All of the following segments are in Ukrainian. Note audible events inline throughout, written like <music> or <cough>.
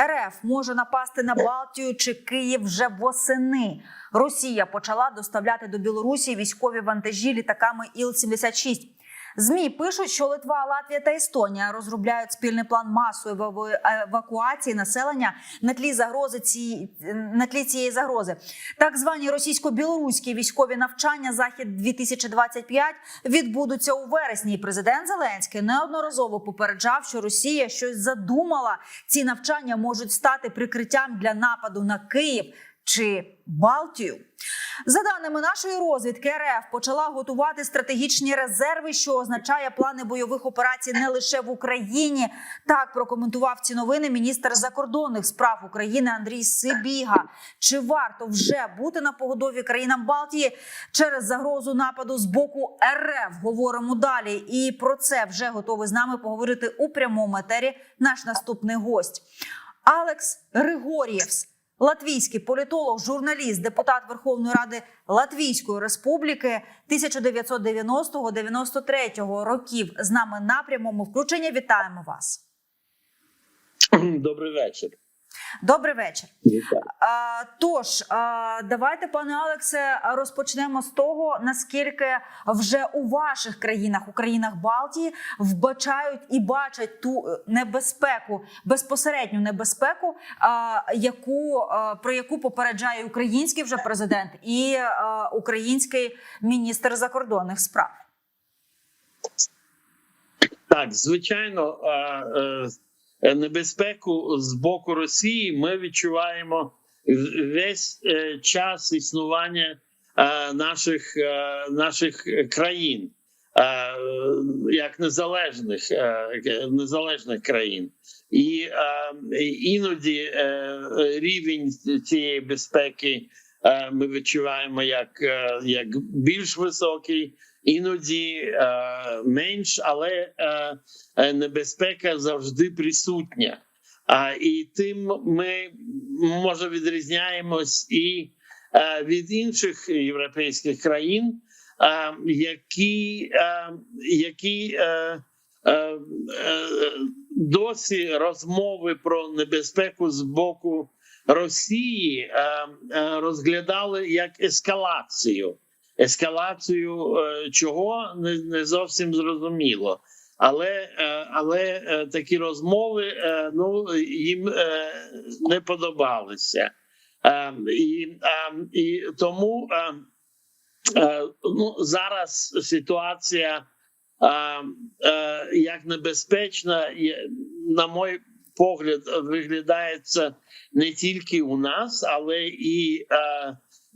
РФ може напасти на Балтію чи Київ вже восени. Росія почала доставляти до Білорусі військові вантажі літаками Іл-76. ЗМІ пишуть, що Литва, Латвія та Естонія розробляють спільний план масової евакуації населення на тлі загрози ці на тлі цієї загрози. Так звані російсько-білоруські військові навчання захід 2025 відбудуться у вересні. Президент Зеленський неодноразово попереджав, що Росія щось задумала. Ці навчання можуть стати прикриттям для нападу на Київ чи Балтію. За даними нашої розвідки, РФ почала готувати стратегічні резерви, що означає плани бойових операцій не лише в Україні. Так прокоментував ці новини міністр закордонних справ України Андрій Сибіга. Чи варто вже бути на погодові країнам Балтії через загрозу нападу з боку РФ? Говоримо далі. І про це вже готовий з нами поговорити у прямому етері. Наш наступний гость Алекс Григорєвс. Латвійський політолог, журналіст, депутат Верховної Ради Латвійської Республіки 1990-93 років з нами на прямому включенні. Вітаємо вас. Добрий вечір. Добрий вечір. А, тож, а, давайте, пане Алексе, розпочнемо з того, наскільки вже у ваших країнах, у країнах Балтії, вбачають і бачать ту е, небезпеку, безпосередню небезпеку, а, яку а, про яку попереджає український вже президент і а, український міністр закордонних справ. Так, звичайно, а, е, небезпеку з боку Росії ми відчуваємо весь е, час існування е, наших, е, наших країн, е, як незалежних, е, незалежних країн. І е, іноді е, рівень цієї безпеки е, ми відчуваємо як, е, як більш високий. Іноді е, менш, але е, е, небезпека завжди присутня. А і тим ми може відрізняємось і від інших європейських країн, які, які досі розмови про небезпеку з боку Росії розглядали як ескалацію ескалацію е, чого не, не зовсім зрозуміло. Але е, але е, такі розмови ну їм не подобалися. І, і тому ну, зараз ситуація як небезпечна, на мой погляд, виглядається не тільки у нас, але і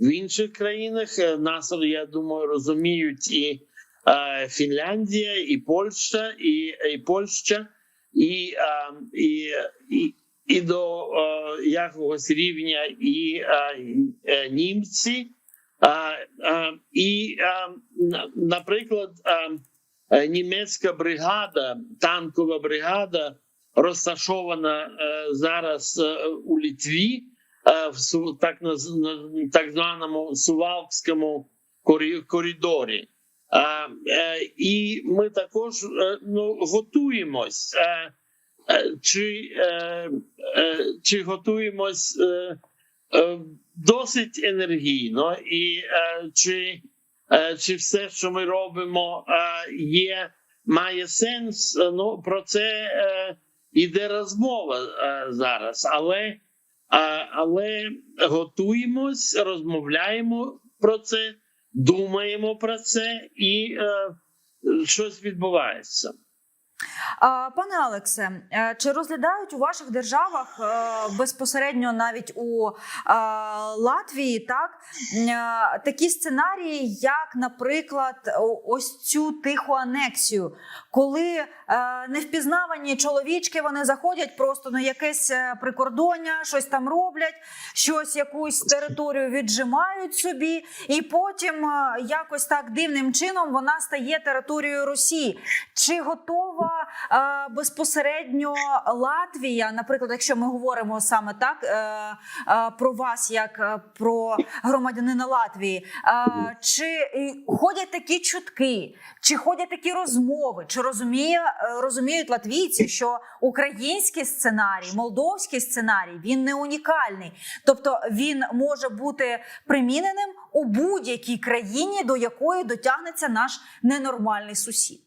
в інших країнах Е, нас, я думаю, розуміють і е, Фінляндія, і Польща, і, і Польща, і, е, і, і, і до якогось рівня і німці. І, на- наприклад, німецька бригада, танкова бригада, розташована зараз у Літві в так, так званому Сувалкському коридорі. А, е, і ми також е, ну, готуємось. Е, е, чи, е, е, чи готуємось е, е, досить енергійно, і е, чи, е, чи все, що ми робимо, е, є, має сенс? Е, Ну, про це е, йде розмова е, зараз, але, але готуємось, розмовляємо про це, думаємо про це, і е, щось відбувається. Пане Алексе, е, чи розглядають у ваших державах е, безпосередньо навіть у Латвії так такі сценарії, як, наприклад, ось цю тиху анексію, коли невпізнавані чоловічки вони заходять просто на якесь е, прикордоння, щось там роблять, щось якусь територію віджимають собі, і потім е, якось так дивним чином вона стає територією Росії. Чи готова е, безпосередньо Латвія, наприклад, якщо ми говоримо саме так е, е, про вас, як е, про громадянина Латвії, е, чи е, ходять такі чутки, чи ходять такі розмови, чи розуміє е, розуміють латвійці, що український сценарій, молдовський сценарій він не унікальний, тобто він може бути приміненим у будь-якій країні, до якої дотягнеться наш ненормальний сусід.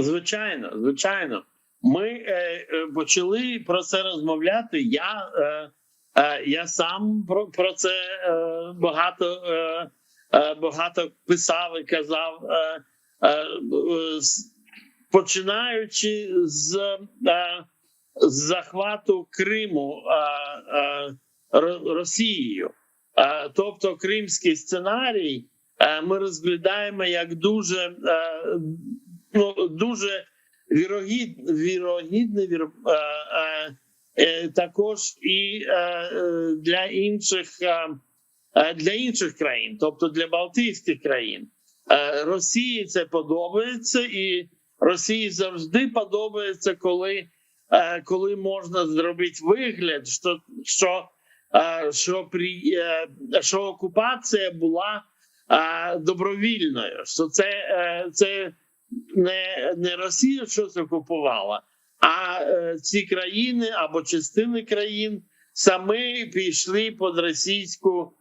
Звичайно, звичайно. Ми е, е, почали про це розмовляти. Я, е, е, я сам про, про це е, багато, е, е, багато писав і казав, е, е, е, починаючи з, е, з захвату Криму е, е, Ро- Росією. Е, тобто Кримський сценарій е, ми розглядаємо як дуже, е, ну, дуже вірогід, вірогідний вір, е, е, е, також і е, е, для інших е, е, для інших країн, тобто для Балтійських країн. Е, Росії це подобається, і Росії завжди подобається, коли, е, коли можна зробити вигляд, що, що, е, що, при, е, що окупація була добровільною, що це, це не, не Росія щось окупувала, а ці країни або частини країн самі пішли під російську,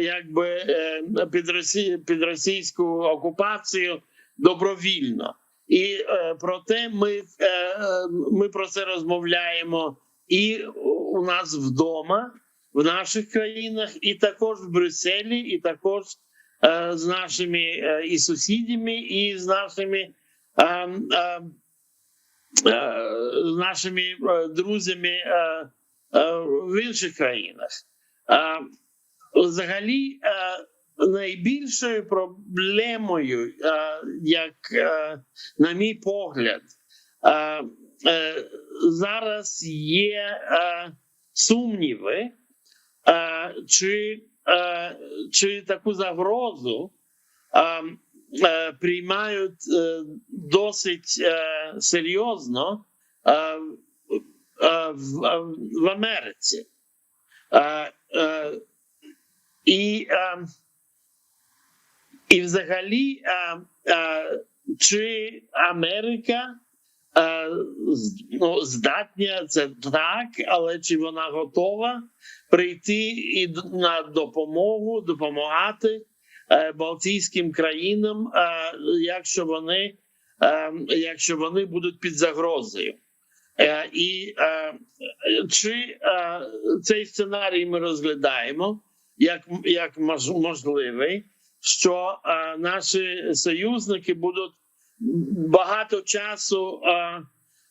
якби під, росі, під російську окупацію добровільно. І е, про те ми, е, ми про це розмовляємо і у нас вдома, в наших країнах, і також в Брюсселі, і також е, з нашими е, і сусідами, і з нашими, е, е, е, з нашими е, друзями е, в інших країнах. Взагалі, найбільшою проблемою, як на мій погляд, е, зараз є сумніви, чи, чи таку загрозу е, приймають е, досить серйозно в, Америці. І, і взагалі, е, е, чи Америка з- ну, здатна це так, але чи вона готова прийти і на допомогу, допомагати е, Балтійським країнам, е, якщо вони, е, якщо вони будуть під загрозою? І чи цей сценарій ми розглядаємо як, як мож- можливий, що е, наші союзники будуть багато часу е,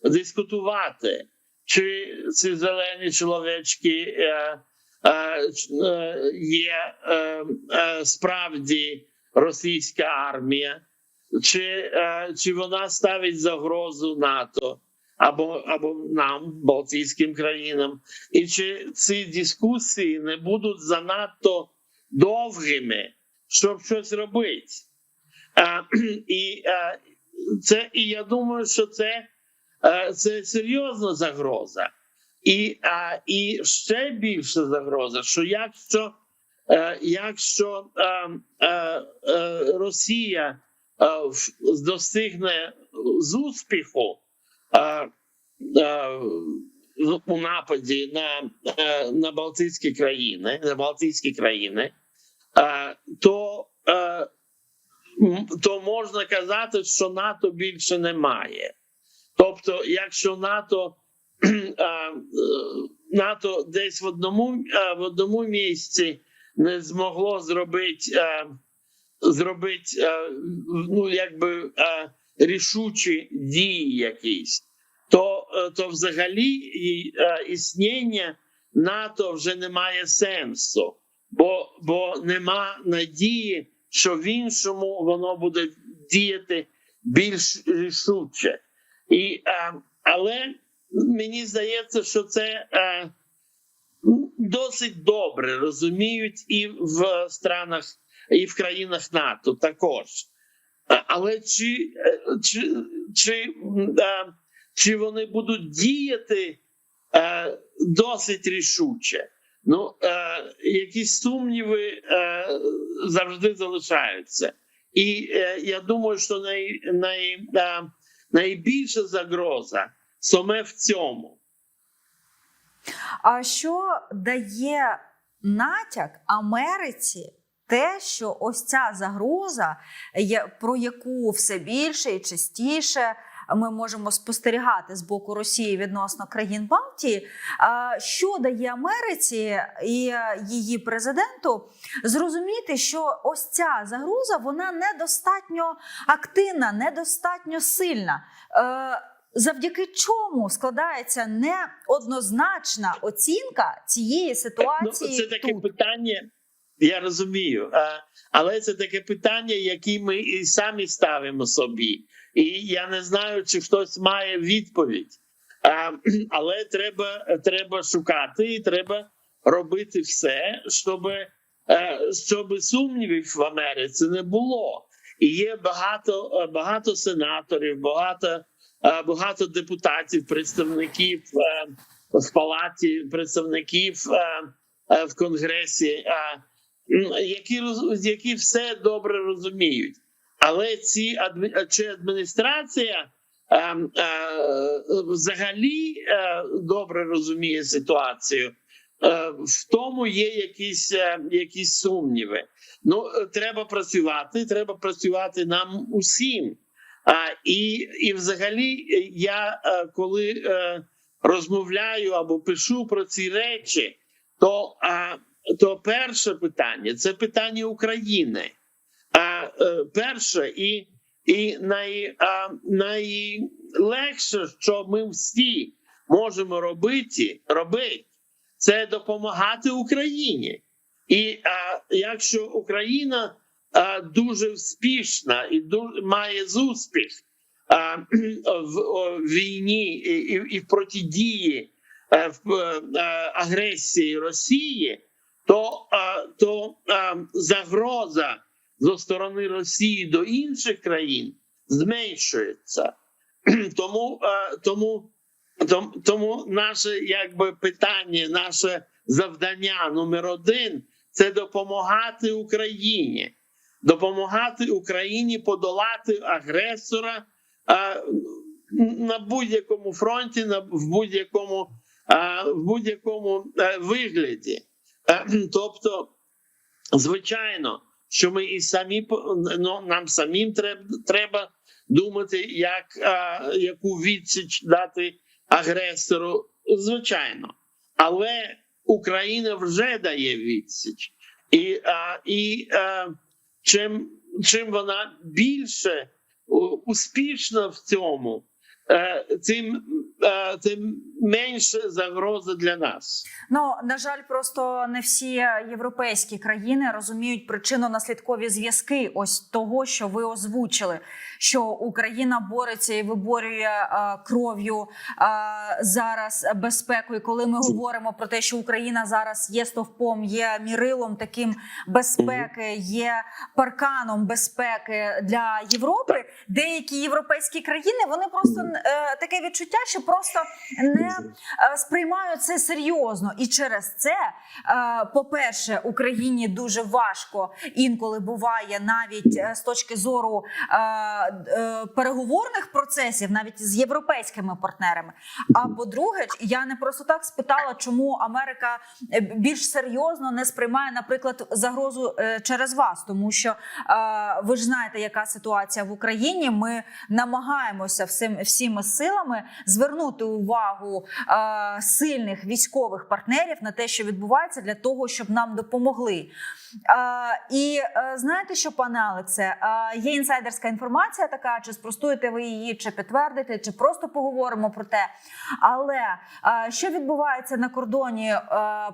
дискутувати, чи ці зелені чоловічки е, е, е, є е, е, справді російська армія, чи, е, чи вона ставить загрозу НАТО або, або нам, Балтійським країнам, і чи ці дискусії не будуть занадто довгими, щоб щось робити. А, <clears throat> і, а, це, і я думаю, що це, а, це серйозна загроза. І, а, і ще більша загроза, що якщо, е, якщо е, е, е, Росія в- достигне з успіху е, в- у нападі на, е, на Балтійські країни, на Балтійські країни, е, то, е, то можна казати, що НАТО більше немає. Тобто, якщо НАТО, <clears throat> е, НАТО десь в одному, е, в одному місці не змогло зробити, е, зробити е, ну, якби, е, рішучі дії якісь, то, е, то взагалі і, е, існення НАТО вже не має сенсу, бо, бо нема надії, що в іншому воно буде діяти більш рішуче. І, е, але мені здається, що це е, досить добре розуміють і в странах, і в країнах НАТО також. Але чи, е, чи, чи, е, чи вони будуть діяти е, досить рішуче? Ну, е, якісь сумніви е, завжди залишаються. І е, я думаю, що най, най, е, найбільша загроза саме в цьому. А що дає натяк Америці? Те, що ось ця загроза, про яку все більше і частіше ми можемо спостерігати з боку Росії відносно країн Балтії, що дає Америці і її президенту зрозуміти, що ось ця загроза вона недостатньо активна, недостатньо сильна. Е, Завдяки чому складається неоднозначна оцінка цієї Ну, ситуації це таке тут? питання, я розумію, але це таке питання, яке ми і самі ставимо собі. І я не знаю, чи хтось має відповідь. А, але треба, треба шукати, і треба робити все, щоб, е, щоб сумнівів в Америці не було. І є багато, багато сенаторів, багато, е, багато депутатів, представників е, в палаті, представників в конгресі, які які все добре розуміють. Але ці чи адміністрація е, е, взагалі е, добре розуміє ситуацію. Е, В тому є якісь, е, якісь сумніви. Ну треба працювати. Треба працювати нам усім. А, і, і взагалі, я е, коли е, розмовляю або пишу про ці речі, то, а, то перше питання це питання України. А е, перше і, і най, а, найлегше, що ми всі можемо робити, робити, це допомагати Україні. І а, якщо Україна а, дуже успішна і дуже має зуспіх а, в о, війні і, і, в протидії е, в е, агресії Росії, то, а, то а, загроза зі сторони Росії до інших країн зменшується. <clears throat> Тому, е, тому, тому, наше якби питання, наше завдання номер один це допомагати Україні, допомагати Україні подолати агресора е, на будь-якому фронті, на в будь-якому е, в будь-якому вигляді. <clears throat> Тобто, звичайно, що ми і самі ну, нам самим треба, треба думати, як е, яку відсіч дати агресору, звичайно, але Україна вже дає відсіч, і, е, і е, чим, чим вона більше успішна в цьому, е, тим, тим менше загроза для нас. Ну на жаль, просто не всі європейські країни розуміють причинно-наслідкові зв'язки. Ось того, що ви озвучили, що Україна бореться і виборює е, кров'ю е, зараз безпеку. І коли ми говоримо про те, що Україна зараз є стовпом, є мірилом таким безпеки, є парканом безпеки для Європи. Деякі європейські країни вони просто е, таке відчуття, що просто не е, сприймають це серйозно, і через це, е, по-перше, Україні дуже важко інколи буває навіть е, з точки зору переговорних процесів, навіть з європейськими партнерами. А по-друге, я не просто так спитала, чому Америка більш серйозно не сприймає, наприклад, загрозу через вас, тому що ви ж знаєте, яка ситуація в Україні. Ми намагаємося всім всіми силами звернути увагу е, сильних військових партнерів на те, що відбувається, для того, щоб нам допомогли. Е, і е, знаєте, що, пане Алексе, е, є інсайдерська інформація така, чи спростуєте ви її, чи підтвердите, чи просто поговоримо про те. Але е, що відбувається на кордоні е,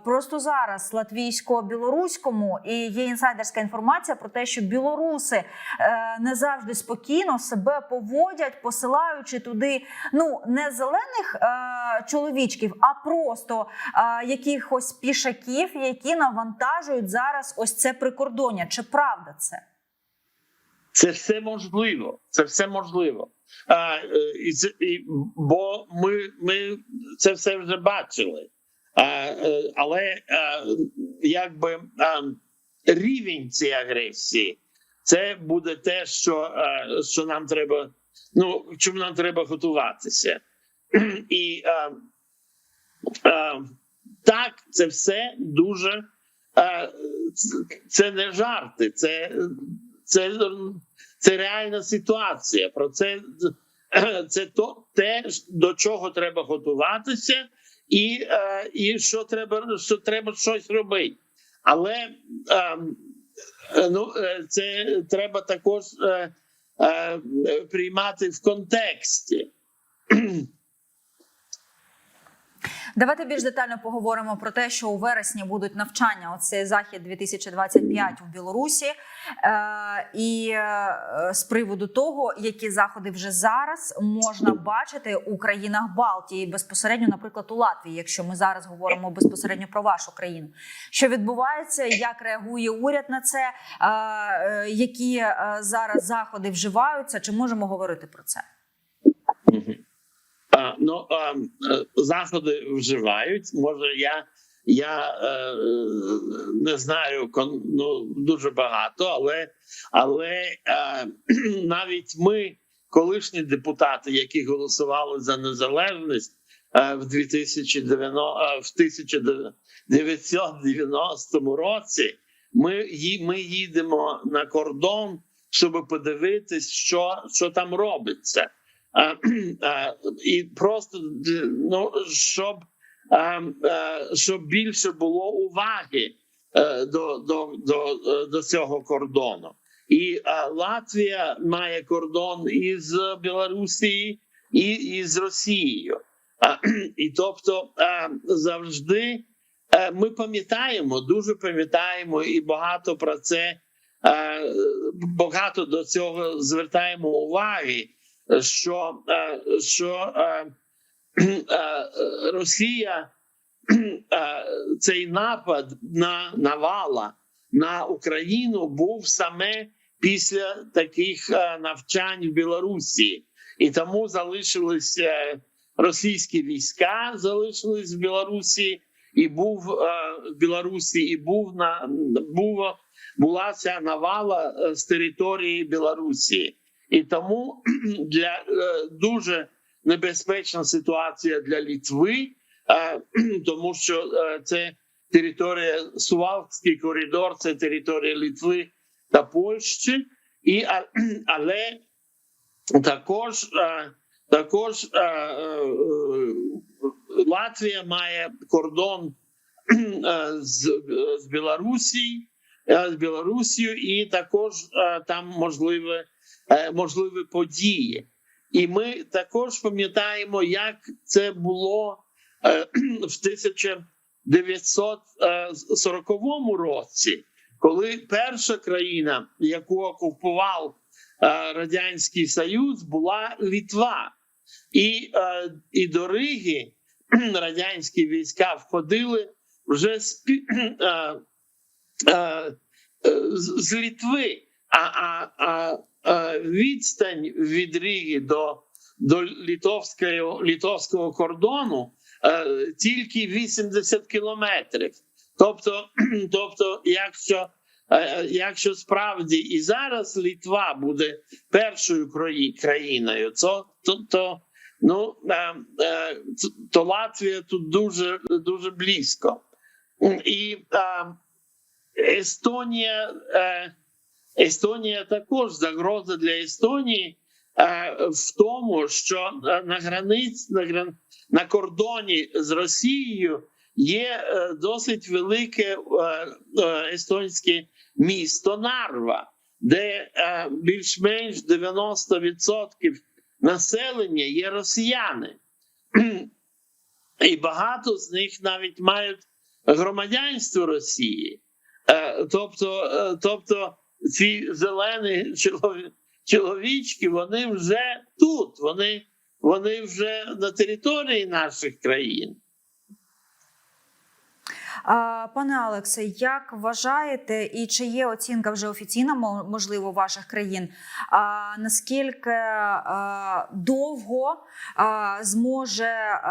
просто зараз латвійсько-білоруському, і є інсайдерська інформація про те, що білоруси е, не завжди спокійно себе поводять, посилаючи туди ну не зелених е, чоловічків, а просто е, якихось пішаків, які навантажують зараз ось це прикордоння. Чи правда це? Це все можливо. Це все можливо. А, е, і і, бо ми, ми це все вже бачили. А, е, але а, якби а, рівень цієї агресії це буде те, що, а, що нам треба ну чому нам треба готуватися? <clears throat> І е, е, так, це все дуже е, це- не жарти, це, це, це реальна ситуація. Про це <clears throat> це то те, до чого треба готуватися, і, е, і що треба, що треба щось робити. Але е, е, ну, е, це треба також е, е, приймати в контексті. <clears throat> Давайте більш детально поговоримо про те, що у вересні будуть навчання. Оцей захід 2025 у Білорусі, е, і е, з приводу того, які заходи вже зараз можна бачити у країнах Балтії, безпосередньо, наприклад, у Латвії, якщо ми зараз говоримо безпосередньо про вашу країну, що відбувається, як реагує уряд на це, е, які зараз заходи вживаються, чи можемо говорити про це? Ну, е, заходи вживають. Може, я, я е, не знаю ну, дуже багато, але, але е, <clears throat> навіть ми, колишні депутати, які голосували за незалежність в 2090, в 1990 році, ми, ми їдемо на кордон, щоб подивитись, що, що там робиться. <clears throat> І просто ну, щоб, щоб більше було уваги е, до, до, до, е, до цього кордону. І Латвія має кордон із Білорусією і, і з Росією. <clears throat> І тобто завжди е, ми пам'ятаємо, дуже пам'ятаємо і багато про це, багато до цього звертаємо уваги що, е, що е, е, Росія цей напад на Навала на Україну був саме після таких навчань в Білорусі, і тому залишились е, російські війська, залишились в Білорусі, і був в Білорусі, і був на був була ця навала з території Білорусі. І тому <clears throat> для е, дуже небезпечна ситуація для Літви, е, <clears throat> тому що е, це територія Сувалський коридор, це територія Літви та Польщі, і <clears throat> але також, також Латвія має кордон з, з Білорусі, з Білорусією, і також там можливе можливі події. І ми також пам'ятаємо, як це було е, <clears throat> в 1940 році, коли перша країна, яку окупував е, Радянський Союз, була Літва. І, е, і до Риги <clears throat> радянські війська входили вже з, <clears throat> е, е, з, Літви. А, а, а відстань від Риги до, до литовського, литовського кордону е, тільки 80 кілометрів. Тобто, <clears throat> тобто якщо, е, якщо справді і зараз Литва буде першою країною, то, то, то, ну, е, е, то Латвія тут дуже, дуже близько. І е, Естонія. Естонія також загроза для Естонії е, в тому, що е, на границь на, гран, на кордоні з Росією є е, досить велике естонське місто Нарва, де більш-менш 90% населення є росіяни, і багато з них навіть мають громадянство Росії. Тобто, тобто ці зелені чоловічки, вони вже тут, вони, вони вже на території наших країн. Пане Олексе, як вважаєте, і чи є оцінка вже офіційна, можливо, ваших країн? Наскільки довго зможе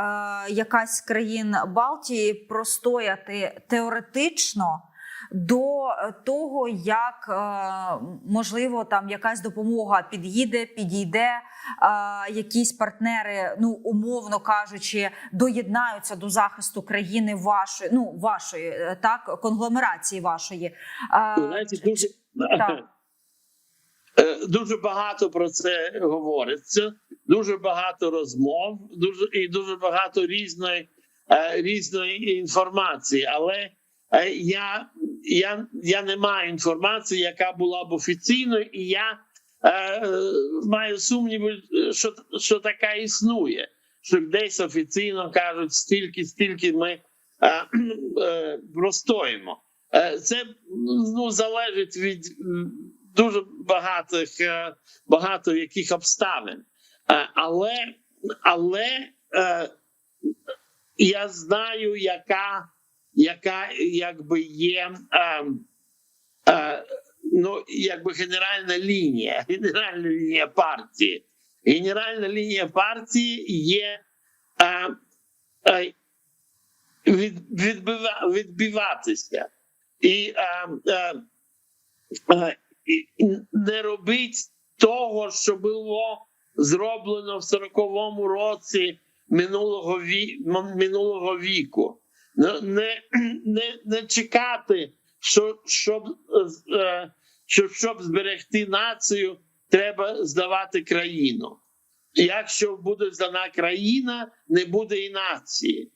якась країн Балтії простояти теоретично до того, як е, можливо там якась допомога під'їде, підійде, е, якісь партнери, ну умовно кажучи, доєднаються до захисту країни вашої, ну вашої е, так конгломерації вашої. Знаєте, дуже, <laughs> так. Дуже багато про це говориться, дуже багато розмов, дуже і дуже багато різної, різної інформації. Але я, я, я не маю інформації, яка була б офіційною, і я е, маю сумніви, що, що така існує. Що десь офіційно кажуть, стільки, стільки ми е, е, простоїмо. Е, Це ну, залежить від дуже багатих е, багато яких обставин. Е, Але, але е, я знаю, яка, яка якби є е, е, ну, якби генеральна лінія, <laughs> генеральна лінія партії. Генеральна лінія партії є е, е, від, відбива, відбиватися. І е, е, е, не робить того, що було зроблено в 40-му році минулого ві... минулого віку. Не, не, не, не чекати, що щоб, е, що щоб зберегти націю, треба здавати країну. Якщо буде здана країна, не буде і нації.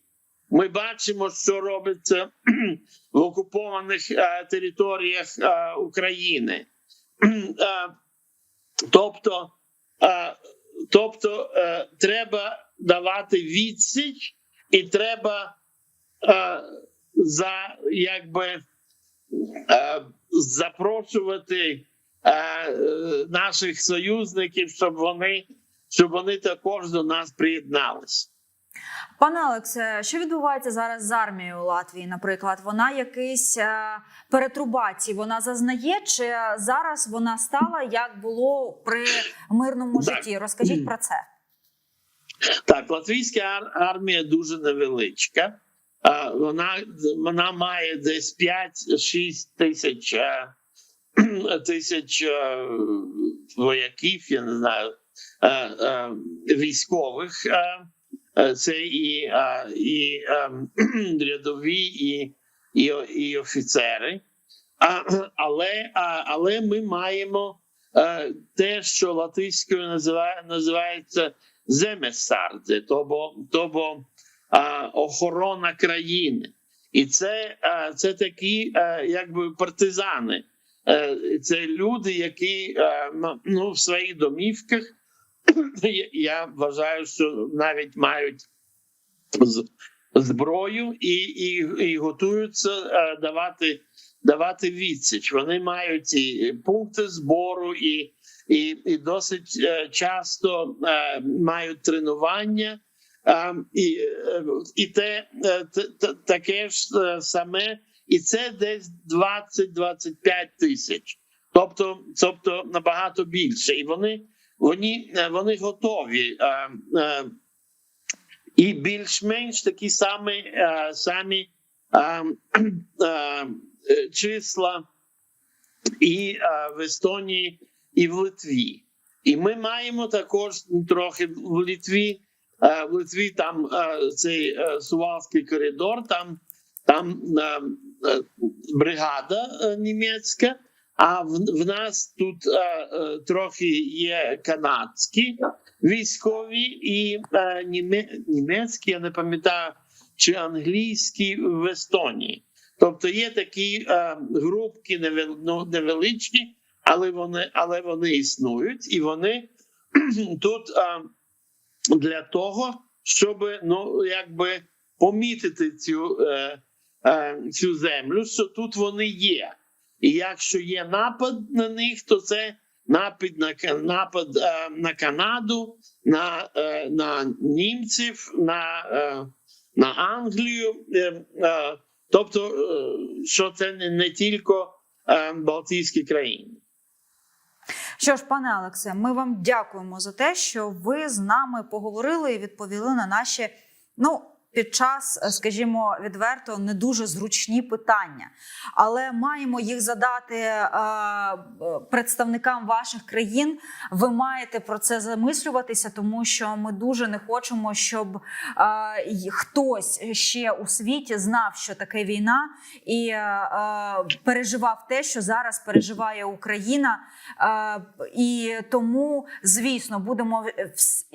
Ми бачимо, що робиться в окупованих е, територіях е, України. Тобто, тобто треба давати відсіч, і треба за якби е, запрошувати е, е, наших союзників, щоб вони, щоб вони також до нас приєдналися. Пане Олексе, що відбувається зараз з армією Латвії? Наприклад, вона якийсь е, перетрубації вона зазнає, чи зараз вона стала як було при мирному Так. житті? Розкажіть про це. Так, латвійська ар- армія дуже невеличка. А, Вона, вона має десь 5-6 тисяч, е, тисяч е, вояків, я не знаю, е, е, військових. е, е, Це і, е, і е, рядові, і, і, і офіцери. А, але, але ми маємо е, те, що латиською називає, називається земесардзе, тобто, охорона країни. І це, це такі а, якби партизани. Е, Це люди, які ну, в своїх домівках, <coughs> я- вважаю, що навіть мають зброю і, і, і готуються давати, давати відсіч. Вони мають і пункти збору, і, і, і досить е, часто е, мають тренування. А, і, е, і те, е, т- т- таке ж е, саме, і це десь 20-25 тисяч, тобто, тобто набагато більше. І вони, вони, вони готові. І більш-менш такі самі, самі числа і в Естонії, і в Литві. І ми маємо також трохи в Литві. Е, В Литві там е, цей е, Сувалський коридор, там, там бригада німецька, а в, в нас тут трохи є канадські військові і німе, німецькі, я не пам'ятаю, чи англійські в Естонії. Тобто є такі групки ну, невеличкі, але вони, але вони існують, і вони <clears throat> тут для того, щоб ну, якби помітити цю, е, е, цю землю, що тут вони є. І якщо є напад на них, то це напад на напад е, на Канаду, на, е, на німців, на, е, на Англію. Е, е, тобто, е, що це не, не тільки е, Балтійські країни. Що ж, пане Олексе, ми вам дякуємо за те, що ви з нами поговорили і відповіли на наші ну під час, е, скажімо, відверто не дуже зручні питання, але маємо їх задати е, представникам ваших країн. Ви маєте про це замислюватися, тому що ми дуже не хочемо, щоб е, хтось ще у світі знав, що таке війна, і переживав те, що зараз переживає Україна. І тому, звісно, будемо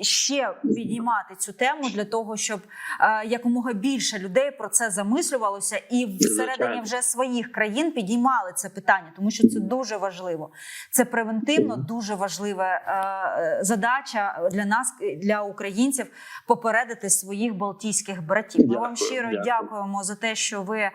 ще підіймати цю тему для того, щоб якомога більше людей про це замислювалося, і всередині вже своїх країн підіймали це питання, тому що це дуже важливо. Це превентивно дуже важлива е, задача для нас, для українців, попередити своїх балтійських братів. Ми вам щиро дякуємо за те, що ви е,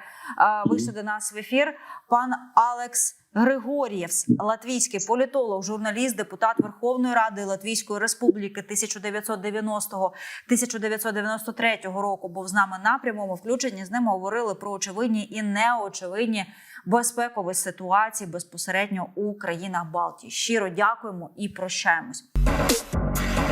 вийшли до нас в ефір. Пан Алекс. Григор'євс, латвійський політолог, журналіст, депутат Верховної Ради Латвійської Республіки 1990-1993 року був з нами на прямому включенні. З ним говорили про очевидні і неочевидні безпекові ситуації безпосередньо у країнах Балтії. Щиро дякуємо і прощаємось.